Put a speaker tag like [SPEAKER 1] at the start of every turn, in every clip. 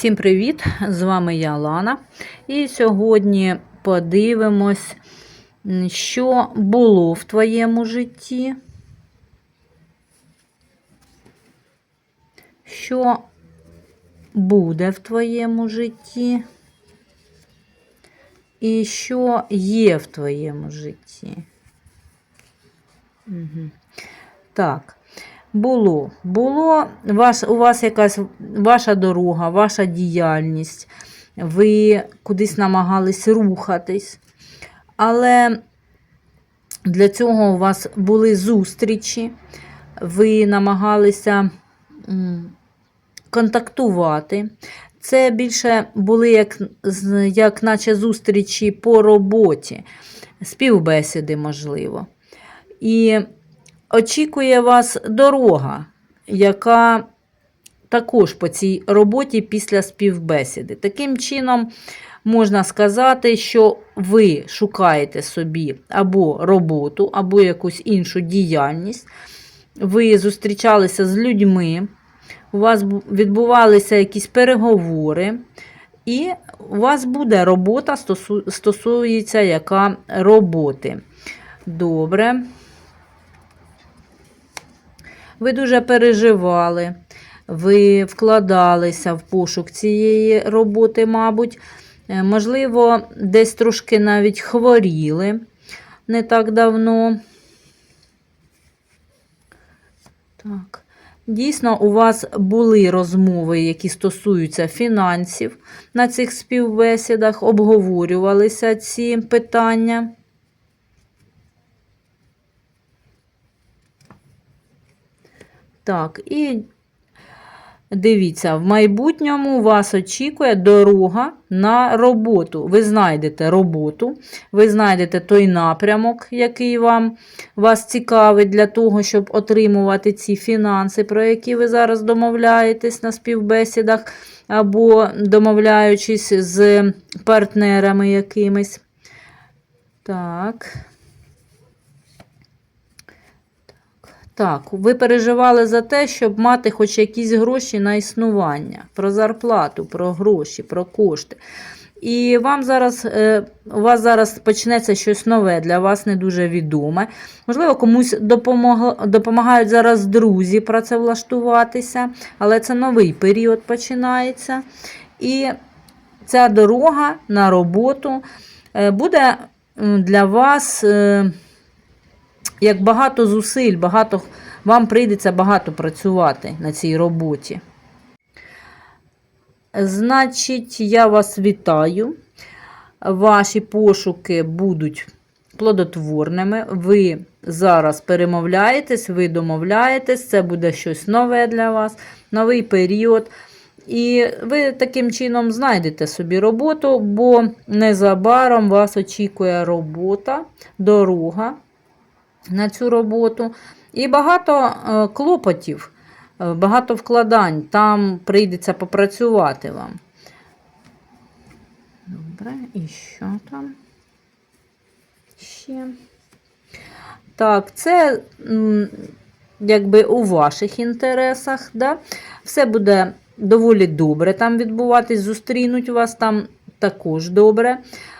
[SPEAKER 1] Всім привіт! З вами я Лана. І сьогодні подивимось, що було в твоєму житті. Що буде в твоєму житті? І що є в твоєму житті? Угу. Так. Було. Було ваш, у вас якась ваша дорога, ваша діяльність, ви кудись намагались рухатись. Але для цього у вас були зустрічі, ви намагалися контактувати. Це більше були як, як наче зустрічі по роботі, співбесіди, можливо. І очікує вас дорога, яка також по цій роботі після співбесіди. Таким чином, можна сказати, що ви шукаєте собі або роботу, або якусь іншу діяльність. Ви зустрічалися з людьми, у вас відбувалися якісь переговори, і у вас буде робота, стосується яка роботи. Добре. Ви дуже переживали, ви вкладалися в пошук цієї роботи, мабуть. Е, Можливо, десь трошки навіть хворіли не так давно. Так. Дійсно, у вас були розмови, які стосуються фінансів на цих співбесідах, обговорювалися ці питання. Так, і дивіться, в майбутньому вас очікує дорога на роботу. Ви знайдете роботу, ви знайдете той напрямок, який вам вас цікавить для того, щоб отримувати ці фінанси, про які ви зараз домовляєтесь на співбесідах, або домовляючись з партнерами якимись. Так. Так, ви переживали за те, щоб мати хоч якісь гроші на існування, про зарплату, про гроші, про кошти. І вам зараз, е, у вас зараз почнеться щось нове, для вас не дуже відоме. Можливо, комусь допомог, допомагають зараз друзі працевлаштуватися, але це новий період починається. І ця дорога на роботу е, буде для вас. Як багато зусиль, багато, вам прийдеться багато працювати на цій роботі. Значить, я вас вітаю. Ваші пошуки будуть плодотворними. Ви зараз перемовляєтесь, ви домовляєтесь, це буде щось нове для вас, новий період. І ви таким чином знайдете собі роботу, бо незабаром вас очікує робота, дорога на цю роботу. І багато е, клопотів, е, багато вкладань. Там прийдеться попрацювати вам. Добре, і що там? Ще. Так, це якби у ваших інтересах. Да? Все буде доволі добре там відбуватись, зустрінуть вас там також добре.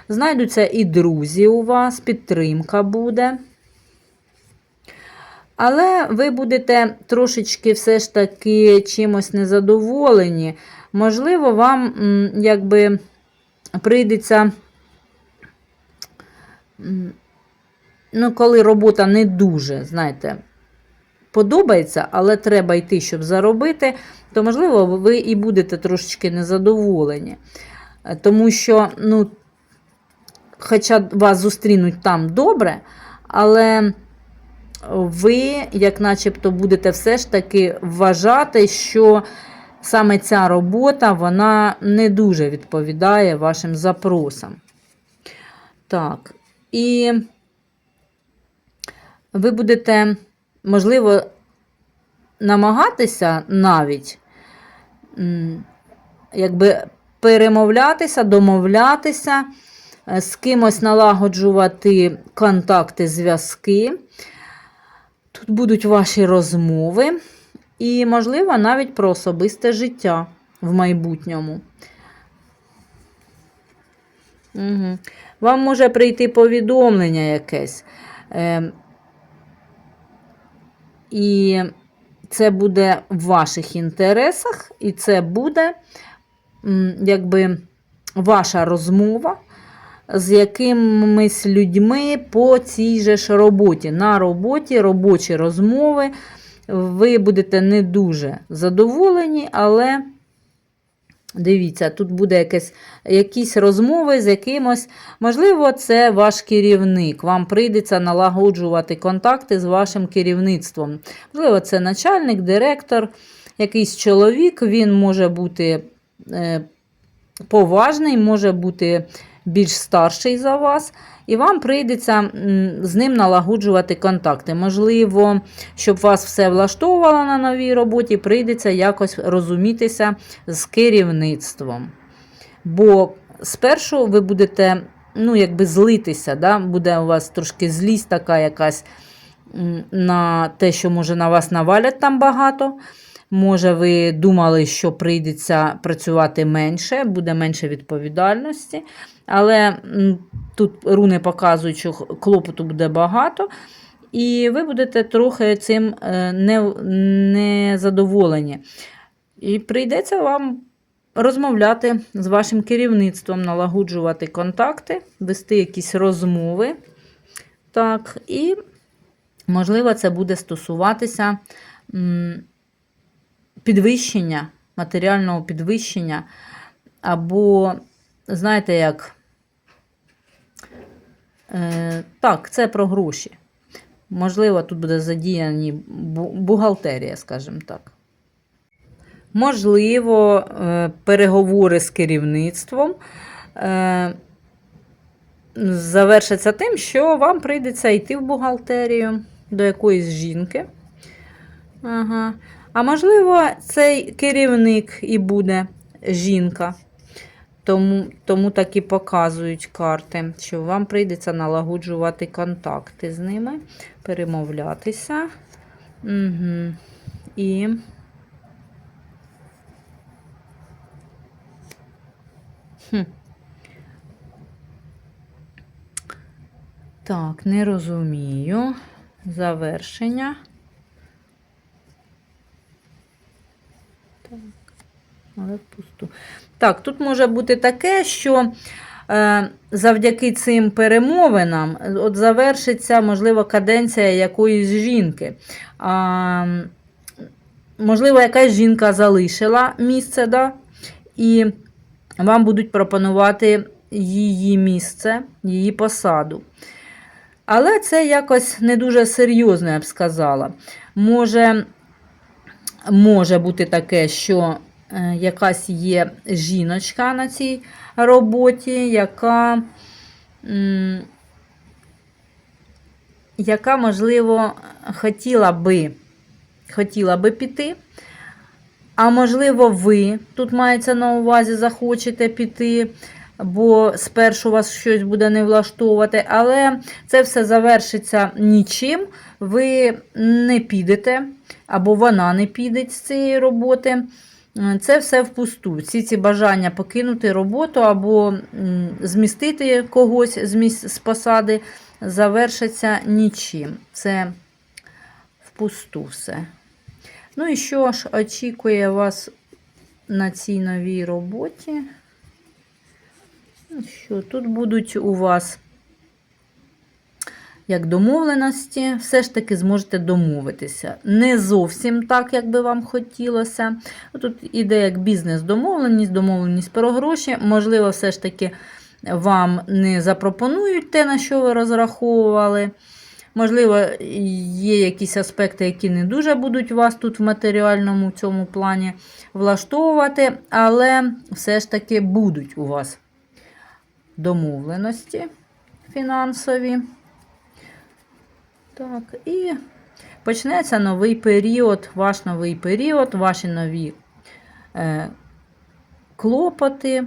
[SPEAKER 1] Знайдуться і друзі у вас, підтримка буде. Але ви будете трошечки все ж таки чимось незадоволені. Можливо, вам якби прийдеться, ну, коли робота не дуже, знаєте, подобається, але треба йти, щоб заробити, то, можливо, ви і будете трошечки незадоволені. Тому що, ну, хоча вас зустрінуть там добре, але ви, як начебто, будете все ж таки вважати, що саме ця робота вона не дуже відповідає вашим запросам. Так, і ви будете, можливо, намагатися навіть якби перемовлятися, домовлятися, е, з кимось налагоджувати контакти, зв'язки. Тут будуть ваші розмови і, можливо, навіть про особисте життя. в майбутньому. Угу. Вам може прийти повідомлення якесь. Е, і це буде в ваших інтересах, і це буде якби ваша розмова з якимись людьми по цій же ж роботі. На роботі, робочі розмови. Ви будете не дуже задоволені, але дивіться, тут буде якесь, якісь розмови з якимось. Можливо, це ваш керівник. Вам прийдеться налагоджувати контакти з вашим керівництвом. Можливо, це начальник, директор, якийсь чоловік, він може бути е, поважний, може бути більш старший за вас, і вам прийдеться з ним налагоджувати контакти. Можливо, щоб вас все влаштовувало на новій роботі, прийдеться якось розумітися з керівництвом. Бо спершу ви будете ну, якби злитися, да? буде у вас трошки злість така якась на те, що може на вас навалять там багато. Може, ви думали, що прийдеться працювати менше, буде менше відповідальності. Але тут руни показують, що клопоту буде багато, і ви будете трохи цим е, не, задоволені. І прийдеться вам розмовляти з вашим керівництвом, налагоджувати контакти, вести якісь розмови. Так, і, можливо, це буде стосуватися підвищення, матеріального підвищення, або, знаєте, як. Е, так, це про гроші. Можливо, тут буде задіяні бухгалтерія, скажімо так. Можливо, е, переговори з керівництвом е, завершаться тим, що вам прийдеться йти в бухгалтерію до якоїсь жінки. Ага. А можливо, цей керівник і буде жінка. Тому, тому так і показують карти, що вам прийдеться налагоджувати контакти з ними, перемовлятися. Угу. І. Так, не розумію. Завершення. Але пусту. Так, тут може бути таке, що е, завдяки цим перемовинам от завершиться, можливо, каденція якоїсь жінки. А, можливо, якась жінка залишила місце, да? і вам будуть пропонувати її місце, її посаду. Але це якось не дуже серйозно, я б сказала. Може, може бути таке, що е, якась є жіночка на цій роботі, яка, яка можливо, хотіла би, хотіла би піти. А можливо, ви тут мається на увазі, захочете піти, бо спершу вас щось буде не влаштовувати, але це все завершиться нічим. Ви не підете, або вона не піде з цієї роботи. Це все впусту. Всі ці бажання покинути роботу або змістити когось з, посади завершиться нічим. Це впусту все. Ну і що ж очікує вас на цій новій роботі? Ну Що тут будуть у вас як домовленості, все ж таки зможете домовитися. Не зовсім так, як би вам хотілося. Тут іде як бізнес-домовленість, домовленість про гроші. Можливо, все ж таки вам не запропонують те, на що ви розраховували. Можливо, є якісь аспекти, які не дуже будуть вас тут в матеріальному цьому плані влаштовувати, але все ж таки будуть у вас домовленості фінансові. Так, і почнеться новий період, ваш новий період, ваші нові е, клопоти.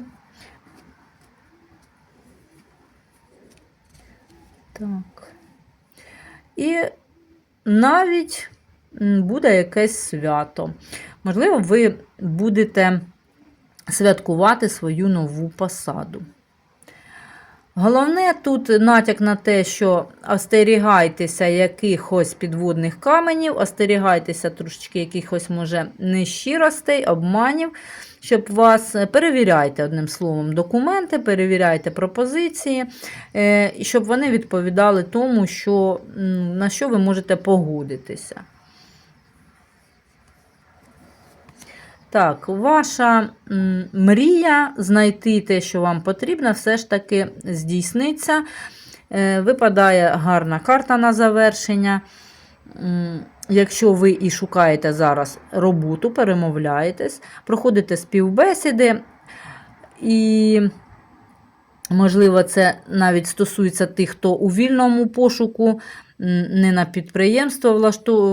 [SPEAKER 1] Так. І навіть буде якесь свято. Можливо, ви будете святкувати свою нову посаду. Головне тут натяк на те, що остерігайтеся якихось підводних каменів, остерігайтеся трошечки якихось, може, нещиростей, обманів, щоб вас перевіряйте, одним словом, документи, перевіряйте пропозиції, е, щоб вони відповідали тому, що, на що ви можете погодитися. Так, ваша мрія знайти те, що вам потрібно, все ж таки здійсниться. Е, Випадає гарна карта на завершення. Якщо ви і шукаєте зараз роботу, перемовляєтесь, проходите співбесіди, і, можливо, це навіть стосується тих, хто у вільному пошуку, не на підприємство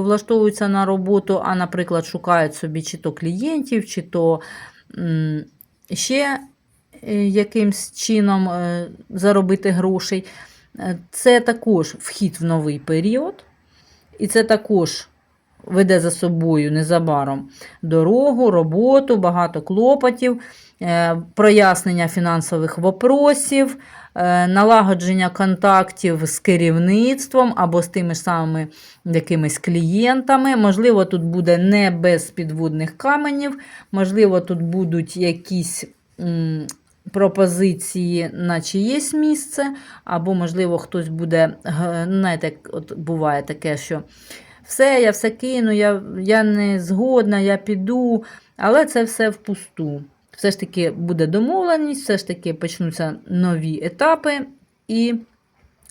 [SPEAKER 1] влаштовуються на роботу, а, наприклад, шукають собі чи то клієнтів, чи то ще е, якимсь чином е, заробити грошей. Е, Це також вхід в новий період, і це також веде за собою незабаром дорогу, роботу, багато клопотів, прояснення фінансових вопросів, е, налагодження контактів з керівництвом або з тими ж самими якимись клієнтами. Можливо, тут буде не без підводних каменів, можливо, тут будуть якісь. Пропозиції на чиєсь місце, або, можливо, хтось буде, знаєте, от буває таке, що все, я все кину, я, я не згодна, я піду, але це все впусту. Все ж таки буде домовленість, все ж таки почнуться нові етапи, і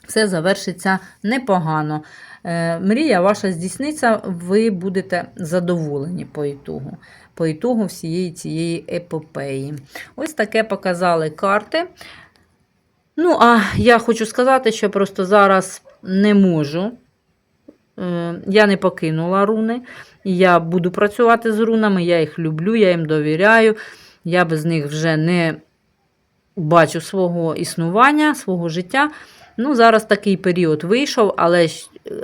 [SPEAKER 1] все завершиться непогано. Е, мрія ваша здійсниться, ви будете задоволені по ітогу, по ітогу всієї цієї епопеї. Ось таке показали карти. Ну, а я хочу сказати, що просто зараз не можу. Е, Я не покинула руни. Я буду працювати з рунами, я їх люблю, я їм довіряю. Я без них вже не бачу свого існування, свого життя. Ну, зараз такий період вийшов, але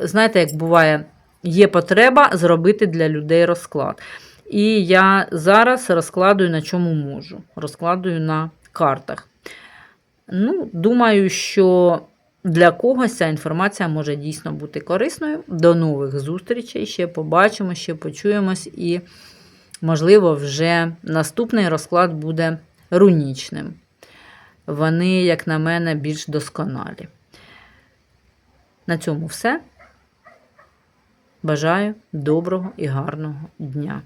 [SPEAKER 1] знаєте, як буває, є потреба зробити для людей розклад. І я зараз розкладую на чому можу. Розкладую на картах. Ну, думаю, що для когось ця інформація може дійсно бути корисною. До нових зустрічей. Ще побачимо, ще почуємось, і, можливо, вже наступний розклад буде рунічним. Вони, як на мене, більш досконалі. На цьому все. Бажаю доброго і гарного дня.